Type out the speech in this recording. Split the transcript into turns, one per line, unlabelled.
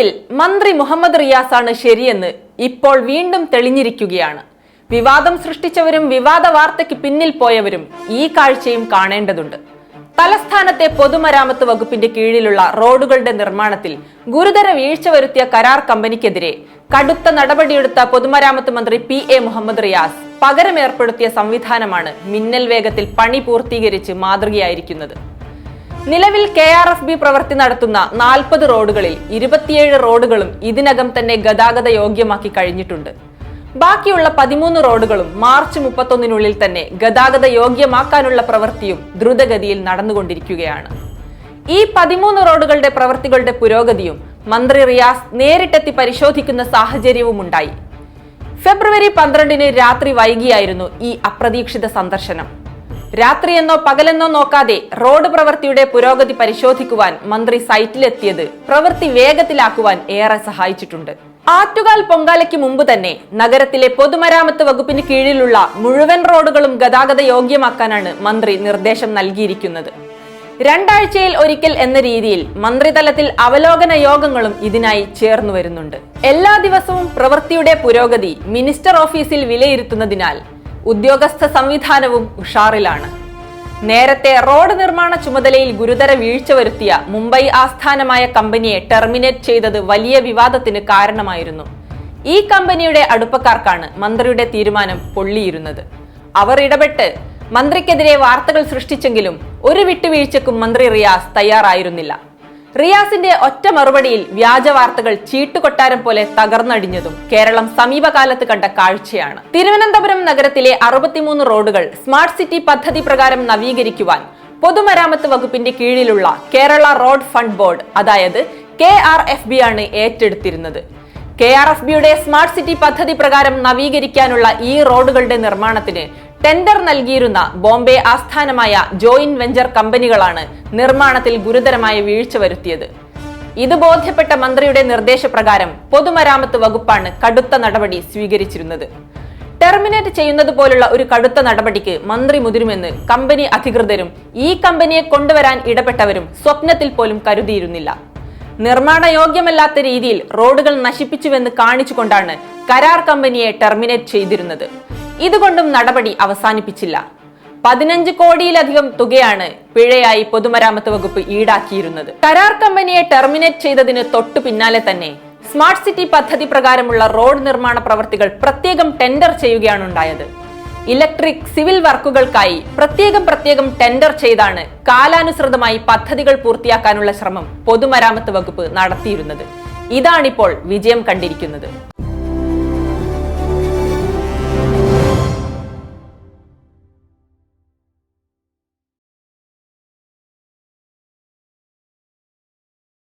ഒടുവിൽ മന്ത്രി മുഹമ്മദ് റിയാസാണ് ശരിയെന്ന് ഇപ്പോൾ വീണ്ടും തെളിഞ്ഞിരിക്കുകയാണ്. വിവാദം സൃഷ്ടിച്ചവരും വിവാദ വാർത്തയ്ക്ക് പിന്നിൽ പോയവരും ഈ കാഴ്ചയും കാണേണ്ടതുണ്ട്. തലസ്ഥാനത്തെ പൊതുമരാമത്ത് വകുപ്പിന്റെ കീഴിലുള്ള റോഡുകളുടെ നിർമ്മാണത്തിൽ ഗുരുതര വീഴ്ച വരുത്തിയ കരാർ കമ്പനിക്കെതിരെ കടുത്ത നടപടിയെടുത്ത പൊതുമരാമത്ത് മന്ത്രി പി എ മുഹമ്മദ് റിയാസ് പകരം ഏർപ്പെടുത്തിയ സംവിധാനമാണ് മിന്നൽ വേഗത്തിൽ പണി പൂർത്തീകരിച്ച് മാതൃകയായിരിക്കുന്നത്. നിലവിൽ കെ ആർ എഫ് ബി പ്രവൃത്തി നടത്തുന്ന നാൽപ്പത് റോഡുകളിൽ ഇരുപത്തിയേഴ് റോഡുകളും ഇതിനകം തന്നെ ഗതാഗത യോഗ്യമാക്കി കഴിഞ്ഞിട്ടുണ്ട്. ബാക്കിയുള്ള പതിമൂന്ന് റോഡുകളും മാർച്ച് മുപ്പത്തൊന്നിനുള്ളിൽ തന്നെ ഗതാഗത യോഗ്യമാക്കാനുള്ള പ്രവൃത്തിയും ദ്രുതഗതിയിൽ നടന്നുകൊണ്ടിരിക്കുകയാണ്. ഈ പതിമൂന്ന് റോഡുകളുടെ പ്രവൃത്തികളുടെ പുരോഗതിയും മന്ത്രി റിയാസ് നേരിട്ടെത്തി പരിശോധിക്കുന്ന സാഹചര്യവും ഉണ്ടായി. ഫെബ്രുവരി പന്ത്രണ്ടിന് രാത്രി വൈകിയായിരുന്നു ഈ അപ്രതീക്ഷിത സന്ദർശനം. രാത്രിയെന്നോ പകലെന്നോ നോക്കാതെ റോഡ് പ്രവൃത്തിയുടെ പുരോഗതി പരിശോധിക്കുവാൻ മന്ത്രി സൈറ്റിലെത്തിയത് പ്രവൃത്തി വേഗത്തിലാക്കുവാൻ ഏറെ സഹായിച്ചിട്ടുണ്ട്. ആറ്റുകാൽ പൊങ്കാലയ്ക്ക് മുമ്പ് തന്നെ നഗരത്തിലെ പൊതുമരാമത്ത് വകുപ്പിന് കീഴിലുള്ള മുഴുവൻ റോഡുകളും ഗതാഗത യോഗ്യമാക്കാനാണ് മന്ത്രി നിർദ്ദേശം നൽകിയിരിക്കുന്നത്. രണ്ടാഴ്ചയിൽ ഒരിക്കൽ എന്ന രീതിയിൽ മന്ത്രിതലത്തിൽ അവലോകന യോഗങ്ങളും ഇതിനായി ചേർന്നു വരുന്നുണ്ട്. എല്ലാ ദിവസവും പ്രവൃത്തിയുടെ പുരോഗതി മിനിസ്റ്റർ ഓഫീസിൽ വിലയിരുത്തുന്നതിനാൽ ഉദ്യോഗസ്ഥ സംവിധാനവും ഉഷാറിലാണ്. നേരത്തെ റോഡ് നിർമ്മാണ ചുമതലയിൽ ഗുരുതര വീഴ്ച വരുത്തിയ മുംബൈ ആസ്ഥാനമായ കമ്പനിയെ ടെർമിനേറ്റ് ചെയ്തത് വലിയ വിവാദത്തിന് കാരണമായിരുന്നു. ഈ കമ്പനിയുടെ അടുപ്പക്കാർക്കാണ് മന്ത്രിയുടെ തീരുമാനം പൊള്ളിയിരുന്നത്. അവർ ഇടപെട്ട് മന്ത്രിക്കെതിരെ വാർത്തകൾ സൃഷ്ടിച്ചെങ്കിലും ഒരു വിട്ടുവീഴ്ചക്കും മന്ത്രി റിയാസ് തയ്യാറായിരുന്നില്ല. റിയാസിന്റെ ഒറ്റ മറുപടിയിൽ വ്യാജ വാർത്തകൾ ചീട്ടുകൊട്ടാരം പോലെ തകർന്നടിഞ്ഞതും കേരളം സമീപകാലത്ത് കണ്ട കാഴ്ചയാണ്. തിരുവനന്തപുരം നഗരത്തിലെ അറുപത്തിമൂന്ന് റോഡുകൾ സ്മാർട്ട് സിറ്റി പദ്ധതി പ്രകാരം നവീകരിക്കുവാൻ പൊതുമരാമത്ത് വകുപ്പിന്റെ കീഴിലുള്ള കേരള റോഡ് ഫണ്ട് ബോർഡ് അതായത് കെ ആർ എഫ് ബി ആണ് ഏറ്റെടുത്തിരുന്നത്. കെ ആർ എഫ് ബിയുടെ സ്മാർട്ട് സിറ്റി പദ്ധതി പ്രകാരം നവീകരിക്കാനുള്ള ഈ റോഡുകളുടെ നിർമ്മാണത്തിന് ടെൻഡർ നൽകിയിരുന്ന ബോംബെ ആസ്ഥാനമായ ജോയിന്റ് വെഞ്ചർ കമ്പനികളാണ് നിർമ്മാണത്തിൽ ഗുരുതരമായ വീഴ്ച വരുത്തിയത്. ഇത് ബോധ്യപ്പെട്ട മന്ത്രിയുടെ നിർദ്ദേശപ്രകാരം പൊതുമരാമത്ത് വകുപ്പാണ് കടുത്ത നടപടി സ്വീകരിച്ചിരുന്നത്. ടെർമിനേറ്റ് ചെയ്യുന്നത് പോലുള്ള ഒരു കടുത്ത നടപടിക്ക് മന്ത്രി മുതിരുമെന്ന് കമ്പനി അധികൃതരും ഈ കമ്പനിയെ കൊണ്ടുവരാൻ ഇടപെട്ടവരും സ്വപ്നത്തിൽ പോലും കരുതിയിരുന്നില്ല. നിർമ്മാണ യോഗ്യമല്ലാത്ത രീതിയിൽ റോഡുകൾ നശിപ്പിച്ചുവെന്ന് കാണിച്ചുകൊണ്ടാണ് കരാർ കമ്പനിയെ ടെർമിനേറ്റ് ചെയ്തിരുന്നത്. ഇതുകൊണ്ടും നടപടി അവസാനിപ്പിച്ചില്ല. പതിനഞ്ച് കോടിയിലധികം തുകയാണ് പിഴയായി പൊതുമരാമത്ത് വകുപ്പ് ഈടാക്കിയിരുന്നത്. കരാർ കമ്പനിയെ ടെർമിനേറ്റ് ചെയ്തതിന് തൊട്ടു പിന്നാലെ തന്നെ സ്മാർട്ട് സിറ്റി പദ്ധതി പ്രകാരമുള്ള റോഡ് നിർമ്മാണ പ്രവൃത്തികൾ പ്രത്യേകം ടെൻഡർ ചെയ്യുകയാണ് ഉണ്ടായത്. ഇലക്ട്രിക് സിവിൽ വർക്കുകൾക്കായി പ്രത്യേകം പ്രത്യേകം ടെൻഡർ ചെയ്താണ് കാലാനുസൃതമായി പദ്ധതികൾ പൂർത്തിയാക്കാനുള്ള ശ്രമം പൊതുമരാമത്ത് വകുപ്പ് നടത്തിയിരുന്നത്. ഇതാണിപ്പോൾ വിജയം കണ്ടിരിക്കുന്നത്.